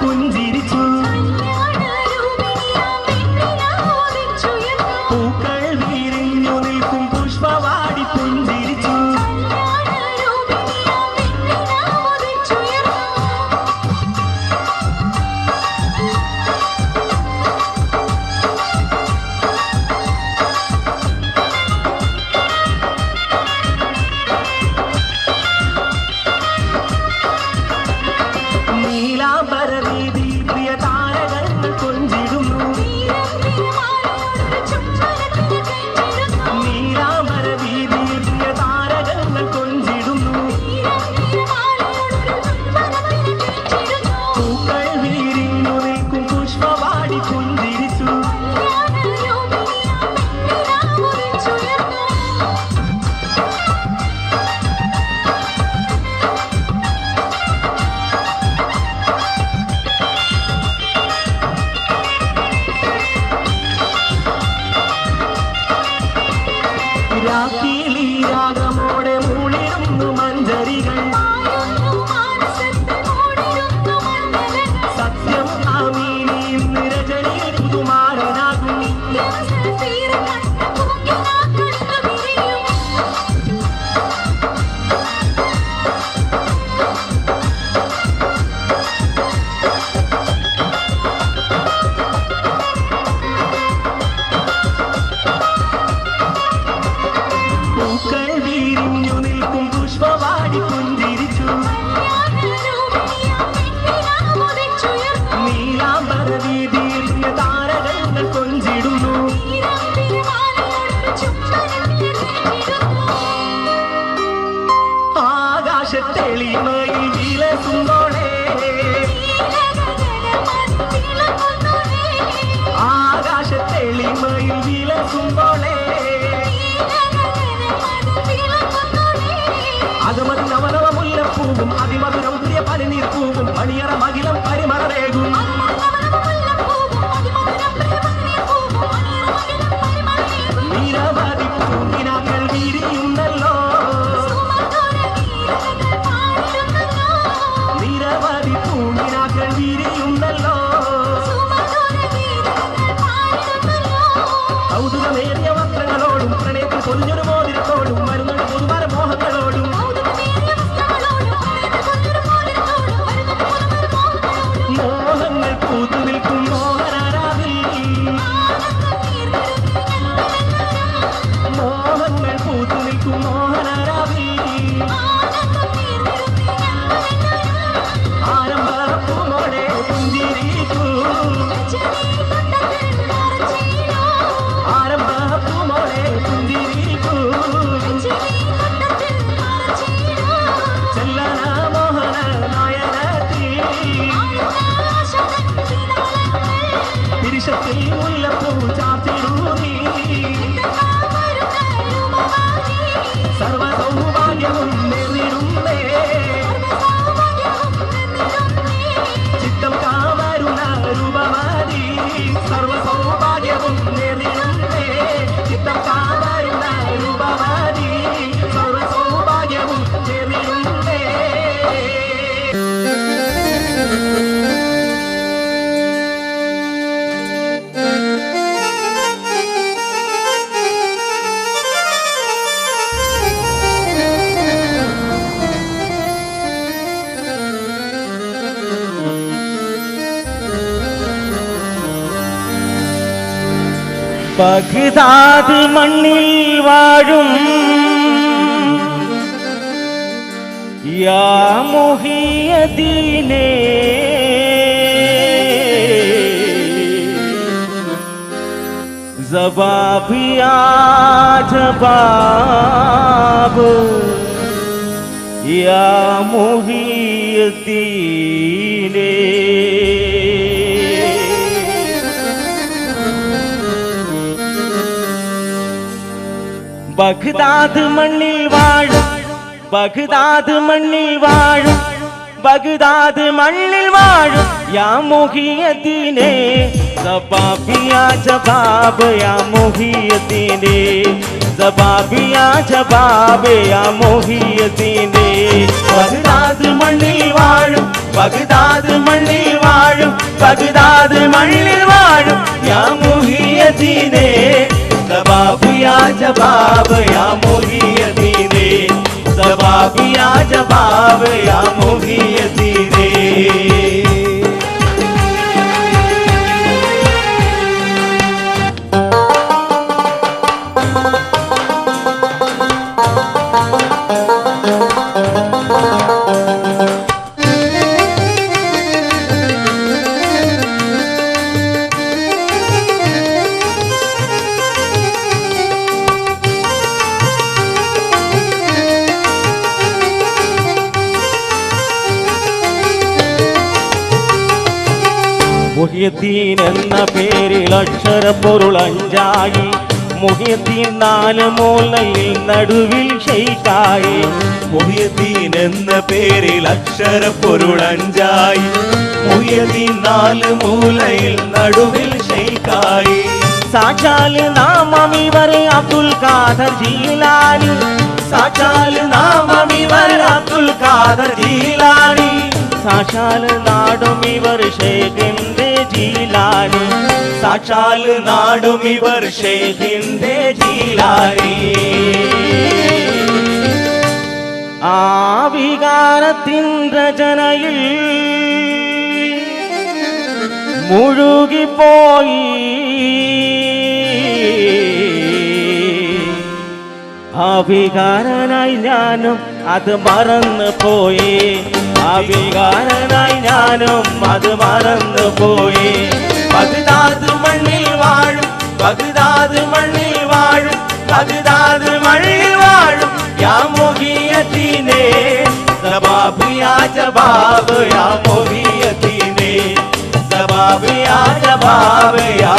滚地 ആകാശത്തെളിമയിൽ വിലസുമ്പോളെ അതുമതി നവനവ മുല്ലപ്പൂവും അതിമധുരം പുതിയ പനിനീർ പൂവും മണിയറ മകിലം പരിമറവേകും നിരവധി ബഗ്ദാദ് മണ്ണിൽ വാഴും. യാ മുഹിയദീനേ ജവാബിയാ ജവാബ് യാ பகுதாது மண்ணில் வாழும். பகுதாது மண்ணில் வாழும். பகுதாது மண்ணில் வாழும். யா முகியத்தினே ஜபாபியா ஜபாப் யா முகியத்தினே. ஜபாபியா ஜபாப் யா முகியத்தினே. பகுதாது மண்ணில் வாழும். பகுதாது மண்ணில் வாழும். பகுதாது மண்ணில் வாழும். யா முகியத்தினே. जाबयामोहतिरे सवापि जवाबयामोहीयति മുഹിയദ്ദീൻ എന്ന പേരിൽ അക്ഷരപ്പൊരുൾ അഞ്ചായി മുഹിയത്തീൻ നാല് മൂലയിൽ നടുവിൽ ഷെയ്ക്കായി. മുഹിയത്തീൻ എന്ന പേരിൽ അക്ഷരപ്പൊരുൾ അഞ്ചായി. മുഹിയത്തീൻ നാല് മൂലയിൽ നടുവിൽ ഷെയ്ക്കായി. സാക്ഷാൽ നാമം ഇവർ അബ്ദുൽ ഖാദർ ജീലാനി. സാക്ഷാൽ നാമം ഇവർ അബ്ദുൽ ഖാദർ ജീലാനി. സാക്ഷാൽ നാടും ഇവർ ഷേഖിന്റെ ജീലാനി. സാക്ഷാൽ നാടും ഇവർ ഷേഖിന്റെ ജീലാനി. ആ വികാരത്തിൻ രചനയിൽ മുഴുകിപ്പോയി. അഭികാരനായി ഞാനും അത് മറന്നു പോയി അവികാരനായി ഞാനും അത് മറന്നു പോയി ബഗ്ദാദ് മണ്ണിൽ വാഴും ബഗ്ദാദ് മണ്ണിൽ വാഴും ബഗ്ദാദ് മണ്ണിൽ വാഴും യാ മുഹിയത്തിനെ സബാബ് യാ ജവാബ് യാ മുഹിയത്തിനെ സബാബ് യാ ജവാബ് യാ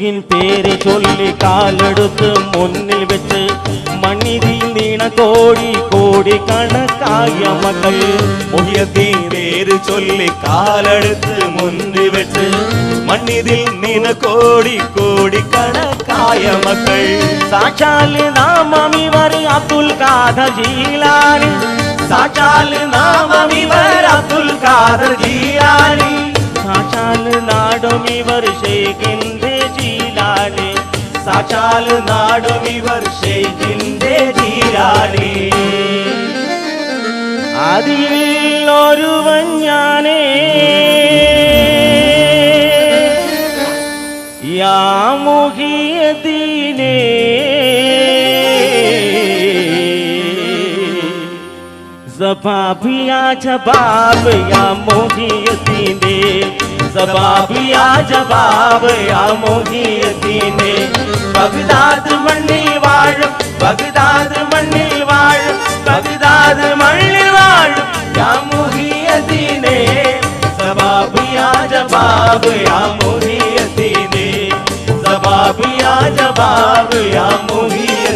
தெய்வத்தின் பேரை சொல்லி காலெடுத்து முன்னில் வச்சு மண்ணிதில் நீன கோடி கோடி கணக்காய மக்கள் முகியத்தின் பேரு சொல்லி காலெடுத்து முன்னி வச்சு மண்ணிதில் நீன கோடி கோடி கணக்காய மக்கள். சாட்சால் நாமம் இவர் அப்துல் காதர் ஜீலானி. சாட்சால் நாமம் இவர் அப்துல் காதர் ஜீலானி. சாட்சால் நாடும் இவர் செய்கின்ற സാക്ഷാൽ നാടും ഇവർ ഷെയ്ഖിന്റെ ജീലാനി അതിൽ ഒരുവൻ ഞാനേ. യാ മുഹിയദീനേ സബാബിയാ ജവാബ് जवाब, या जवाब, या दीने बगदाद मणिवाळ बगदाद मणिवाळ बगदाद मणिवाळ या मोहियतीने जवाब, या जवाब, या मोहियतीने जवाब, या जवाब, या मोहियतीने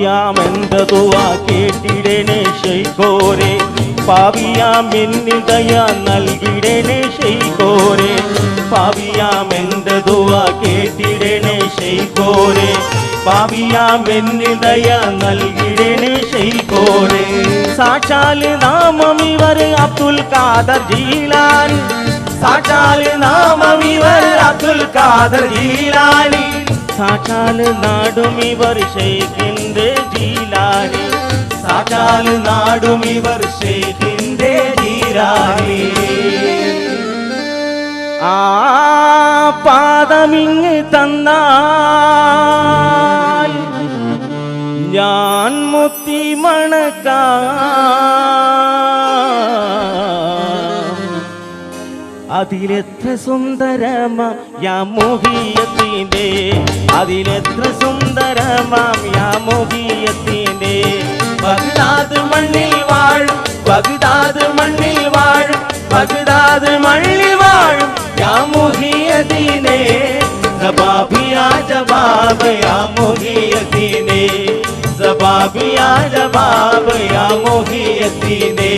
പാവിയാമെന്തതുവ കേട്ടിടനെ ശൈകോരെ പാവിയാമെന്നിതയ നൽകിടനെ ശൈകോരെ പാവിയാമെന്തതുവ കേട്ടിടനെ ശൈകോരെ പാവിയാമെന്നിതയ നൽകിടനെ ശൈകോരെ സാക്ഷാൽ നാമം ഇവർ അബ്ദുൽ ഖാദർ ജീലാനി സാക്ഷാൽ നാമം ഇവർ അബ്ദുൽ ഖാദർ ജീലാനി സാക്ഷാൽ നാടും ഇവർ ഷെയ്ഖിന്റെ ജീലാനി. സാക്ഷാൽ നാടും ഇവർ ഷെയ്ഖിന്റെ ജീലാനി. ആ പാദമിങ് തന്നാൽ ഞാൻ മുത്തി മണക്കാം അതിലെത്ര സുന്ദരമാം യാമോഹിയത്തിന്റെ അതിലെത്ര സുന്ദരമാം യാമോഹിയത്തിന്റെ ബഗ്ദാദ് பாவியாத பாவையா மோகியத்தினே.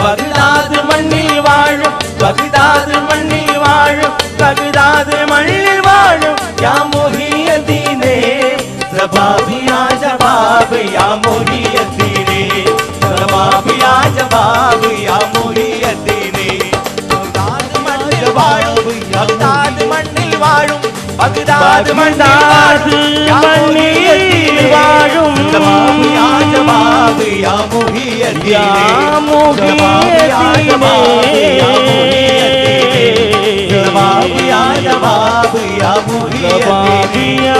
பகுதாது மண்ணில் வாழும் பகுதாது மண்ணில் வாழும் பகுதாது மண்ணில் வாழும் யா மோகியத்தினே. பாவியாத பாவையா தாத் மண்டாது மண்ணில் வாழும் ஜவாபு யா ஜவாபு யா முஹியத்தீனே யா முஹியத்தீனே ஜவாபு யா ஜவாபு யா முஹியத்தீனே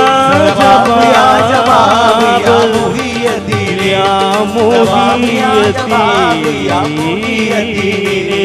ஜவாபு யா ஜவாபு யா முஹியத்தீனே யா முஹியத்தீனே